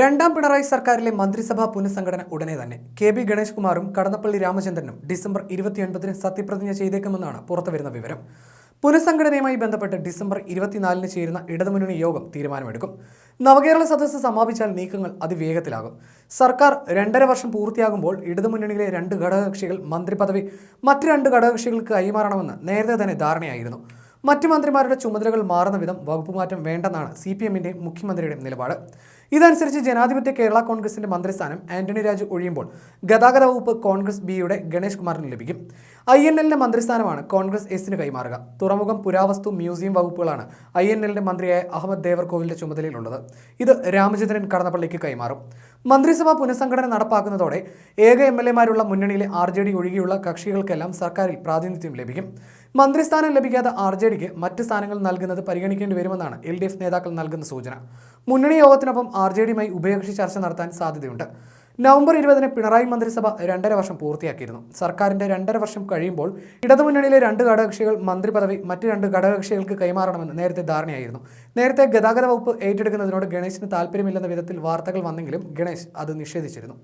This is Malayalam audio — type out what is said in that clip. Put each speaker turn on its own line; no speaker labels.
രണ്ടാം പിണറായി സർക്കാരിലെ മന്ത്രിസഭാ പുനഃസംഘടന ഉടനെ തന്നെ. കെ ബി ഗണേഷ് കുമാറും കടന്നപ്പള്ളി രാമചന്ദ്രനും ഡിസംബർ ഇരുപത്തിയൊൻപതിന് സത്യപ്രതിജ്ഞ ചെയ്തേക്കുമെന്നാണ് പുറത്തുവരുന്ന വിവരം. പുനഃസംഘടനയുമായി ബന്ധപ്പെട്ട് ഡിസംബർ ഇരുപത്തിനാലിന് ചേരുന്ന ഇടതുമുന്നണി യോഗം തീരുമാനമെടുക്കും. നവകേരള സദസ്സ് സമാപിച്ചാൽ നീക്കങ്ങൾ അതിവേഗത്തിലാകും. സർക്കാർ രണ്ടര വർഷം പൂർത്തിയാകുമ്പോൾ ഇടതുമുന്നണിയിലെ രണ്ട് ഘടകകക്ഷികൾ മന്ത്രിപദവി മറ്റ് രണ്ട് ഘടകകക്ഷികൾക്ക് കൈമാറണമെന്ന് നേരത്തെ തന്നെ ധാരണയായിരുന്നു. മറ്റു മന്ത്രിമാരുടെ ചുമതലകൾ മാറുന്ന വിധം വകുപ്പ് മാറ്റം വേണ്ടെന്നാണ് സി പി എമ്മിന്റെ മുഖ്യമന്ത്രിയുടെ നിലപാട്. ഇതനുസരിച്ച് ജനാധിപത്യ കേരള കോൺഗ്രസിന്റെ മന്ത്രിസ്ഥാനം ആന്റണി രാജു ഒഴിയുമ്പോൾ ഗതാഗത വകുപ്പ് കോൺഗ്രസ് ബിയുടെ ഗണേഷ് കുമാറിന് ലഭിക്കും. ഐ എൻ എല്ലിന്റെ മന്ത്രിസ്ഥാനമാണ് കോൺഗ്രസ് എസിന് കൈമാറുക. തുറമുഖം പുരാവസ്തു മ്യൂസിയം വകുപ്പുകളാണ് ഐ എൻ എല്ലിന്റെ മന്ത്രിയായ അഹമ്മദ് ദേവർകോവിലിന്റെ ചുമതലയിലുള്ളത്. ഇത് രാമചന്ദ്രൻ കടന്നപ്പള്ളിക്ക് കൈമാറും. മന്ത്രിസഭാ പുനഃസംഘടന നടപ്പാക്കുന്നതോടെ ഏക എം എൽ എമാരുള്ള മുന്നണിയിലെ ആർ ജെ ഡി ഒഴികെയുള്ള കക്ഷികൾക്കെല്ലാം സർക്കാരിൽ പ്രാതിനിധ്യം ലഭിക്കും. മന്ത്രിസ്ഥാനം ലഭിക്കാത്ത ആർ ജെ ഡിക്ക് മറ്റ് സ്ഥാനങ്ങൾ നൽകുന്നത് പരിഗണിക്കേണ്ടി വരുമെന്നാണ് എൽ ഡി എഫ് നേതാക്കൾ നൽകുന്ന സൂചന. മുന്നണി യോഗത്തിനൊപ്പം ആർ ജെ ഡിയുമായി ഉഭയകക്ഷി ചർച്ച നടത്താൻ സാധ്യതയുണ്ട്. നവംബർ ഇരുപതിന് പിണറായി മന്ത്രിസഭ രണ്ടര വർഷം പൂർത്തിയാക്കിയിരുന്നു. സർക്കാരിന്റെ രണ്ടര വർഷം കഴിയുമ്പോൾ ഇടതുമുന്നണിയിലെ രണ്ട് ഘടകകക്ഷികൾ മന്ത്രി പദവി മറ്റ് രണ്ട് ഘടകകക്ഷികൾക്ക് കൈമാറണമെന്ന് നേരത്തെ ധാരണയായിരുന്നു. നേരത്തെ ഗതാഗത വകുപ്പ് ഏറ്റെടുക്കുന്നതിനോട് ഗണേശിന് താല്പര്യമില്ലെന്ന വിധത്തിൽ വാർത്തകൾ വന്നെങ്കിലും ഗണേശ് അത് നിഷേധിച്ചിരുന്നു.